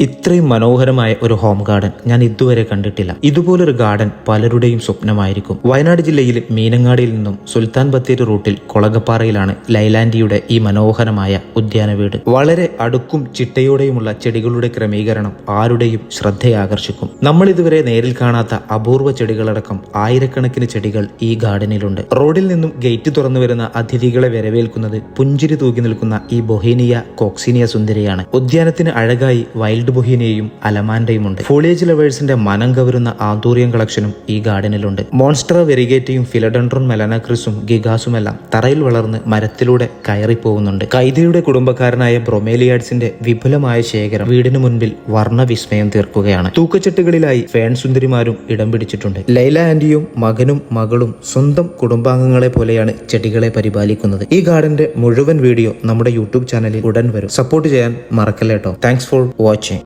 ഇത്രയും മനോഹരമായ ഒരു ഹോം ഗാർഡൻ ഞാൻ ഇതുവരെ കണ്ടിട്ടില്ല. ഇതുപോലൊരു ഗാർഡൻ പലരുടെയും സ്വപ്നമായിരിക്കും. വയനാട് ജില്ലയിൽ മീനങ്ങാടിയിൽ നിന്നും സുൽത്താൻ ബത്തേരി റൂട്ടിൽ കൊളകപ്പാറയിലാണ് ലൈലാൻഡിയുടെ ഈ മനോഹരമായ ഉദ്യാന വീട്. വളരെ അടുക്കും ചിട്ടയോടെയുമുള്ള ചെടികളുടെ ക്രമീകരണം ആരുടെയും ശ്രദ്ധയാകർഷിക്കും. നമ്മൾ ഇതുവരെ നേരിൽ കാണാത്ത അപൂർവ ചെടികളടക്കം ആയിരക്കണക്കിന് ചെടികൾ ഈ ഗാർഡനിലുണ്ട് റോഡിൽ നിന്നും ഗേറ്റ് തുറന്നു വരുന്ന അതിഥികളെ വരവേൽക്കുന്നത് പുഞ്ചിരി തൂക്കി നിൽക്കുന്ന ഈ ബൊഹീനിയ കോക്സിനിയ സുന്ദരിയാണ്. ഉദ്യാനത്തിന് അഴകായി വൈൽഡ് ബൊഹീനിയയും അലമാൻഡയും ഉണ്ട് ഫോളിയേജ് ലവേഴ്സിന്റെ മനം കവരുന്ന ആന്തൂറിയം കളക്ഷനും ഈ ഗാർഡനിലുണ്ട്. മോൺസ്റ്റർ വെരിഗേറ്റയും ഫിലഡൻഡ്രോൺ ഗിഗാസും ഗിഗാസുമെല്ലാം തറയിൽ വളർന്ന് മരത്തിലൂടെ കയറിപ്പോകുന്നുണ്ട്. കൈതയുടെ കുടുംബക്കാരനായ ബ്രൊമേലിയാഡ്സിന്റെ വിപുലമായ ശേഖരം വീടിന് മുൻപിൽ വർണ വിസ്മയം തീർക്കുകയാണ്. തൂക്കച്ചട്ടുകളിലായി ഫേൺ സുന്ദരിമാരും ഇടം പിടിച്ചിട്ടുണ്ട്. ലൈല ആന്റിയും മകനും മകളും സ്വന്തം കുടുംബാംഗങ്ങളെ പോലെയാണ് ചെടികളെ പരിപാലിക്കുന്നത്. ഈ ഗാർഡന്റെ മുഴുവൻ വീഡിയോ നമ്മുടെ യൂട്യൂബ് ചാനലിൽ ഉടൻ വരും. സപ്പോർട്ട് ചെയ്യാൻ മറക്കല്ലേട്ടോ താങ്ക്സ് ഫോർ വാച്ചിങ്